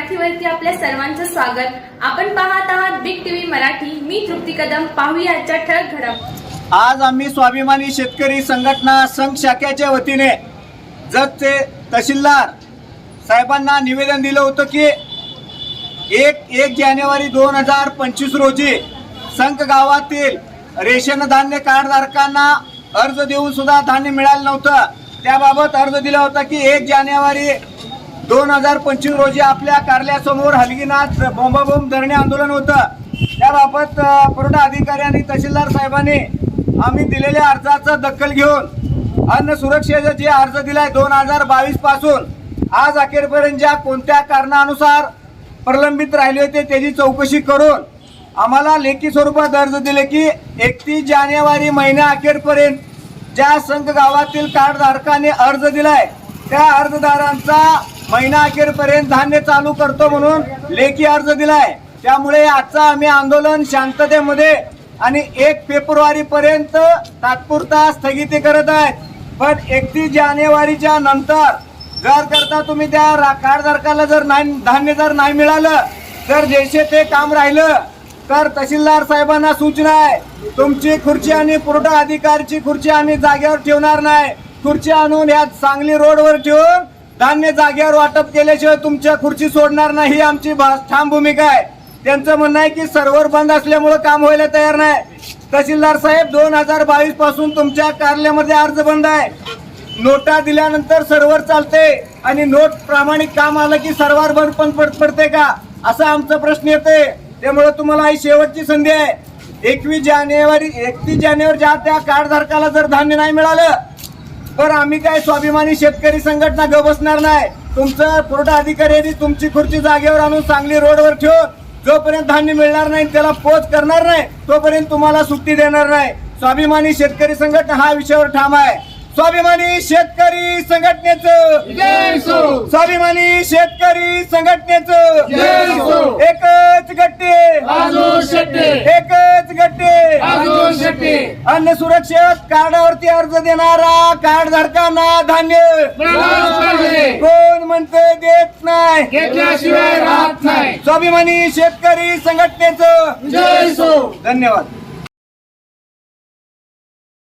मराठीवरती आपल्या सर्वांचं स्वागत. आपण पाहत आहात बिग टीव्ही मराठी. मी तृप्ती कदम. पाहूया आजच्या ठळक घडम. आज आम्ही स्वाभिमानी शेतकरी संघटना संघ शाखेच्या वतीने जतचे तहसीलदार साहेबांना निवेदन दिलं होतं की एक एक जानेवारी दोन हजार पंचवीस रोजी संघ गावातील रेशन धान्य कार्डधारकांना अर्ज देऊन सुद्धा धान्य मिळालं नव्हतं. त्याबाबत अर्ज दिला होता की एक जानेवारी दोन हजार पंचवीस रोजी आपल्या कार्यालयासमोर हलगीनाथ बोंबाबोंब धरणे आंदोलन होतं. त्याबाबत पुरवठा अधिकारी आणि तहसीलदार साहेबांनी आम्ही दिलेल्या अर्जाचा दखल घेऊन अन्न सुरक्षेचा जे अर्ज दिलाय दोन हजार बावीसपासून आज अखेरपर्यंत ज्या कोणत्या कारणानुसार प्रलंबित राहिले होते त्याची चौकशी करून आम्हाला लेखी स्वरूपात अर्ज दिले की एकतीस जानेवारी महिन्या अखेरपर्यंत ज्या संघ गावातील कार्डधारकाने अर्ज दिलाय त्या अर्जदारांचा महिना अखेरपर्यंत धान्य चालू करतो म्हणून लेखी अर्ज दिलाय. त्यामुळे आजचा आम्ही आंदोलन शांततेमध्ये आणि एक फेब्रुवारी पर्यंत तात्पुरता स्थगिती करत आहे पण एकतीस जानेवारीच्या नंतर जर करता तुम्ही त्या रा- कार्डधारकाला जर नाही धान्य जर नाही मिळालं तर जैसे ते काम राहिलं तर तहसीलदार साहेबांना सूचना आहे. तुमची खुर्ची आणि पुरवठा अधिकारीची खुर्ची आम्ही जागेवर ठेवणार नाही. खुर्ची आणून या सांगली रोडवर ठेवून धान्य जागेवर वाटप केल्याशिवाय तुमच्या खुर्ची सोडणार नाही ही आमची भा- ठाम भूमिका आहे. त्यांचं म्हणणं आहे की सर्व्हर बंद असल्यामुळे काम व्हायला तयार नाही. तहसीलदार साहेब दोन हजार बावीसपासून तुमच्या कार्यालयामध्ये अर्ज बंद आहे. नोटा दिल्यानंतर सर्व्हर चालते आणि नोट प्रामाणिक काम आलं की सर्व्हर बंद पण पड पडते का? असा आमचा प्रश्न येते. त्यामुळे तुम्हाला ही शेवटची संधी आहे. एकवीस जानेवारी एकतीस जानेवारी ज्या त्या कार्डधारकाला जर धान्य नाही मिळालं तर आम्ही काय स्वाभिमानी शेतकरी संघटना ग बसणार नाही? तुमचं पुरवठा अधिकाऱ्यांनी तुमची खुर्ची जागेवर आणून सांगली रोडवर ठेवून जोपर्यंत धान्य मिळणार नाही त्याला पोच करणार नाही तोपर्यंत तुम्हाला सुट्टी देणार नाही. स्वाभिमानी शेतकरी संघटना हा विषयावर ठाम आहे. स्वाभिमानी शेतकरी संघटनेचं स्वाभिमानी शेतकरी संघटनेचं एकच अन्न सुरक्षेत कार्डावरती अर्ज देणारा कार्ड धारकांना धान्य कोण म्हणते देत नाही. घेतल्याशिवाय राहत नाही. स्वाभिमानी शेतकरी संघटनेचं. धन्यवाद.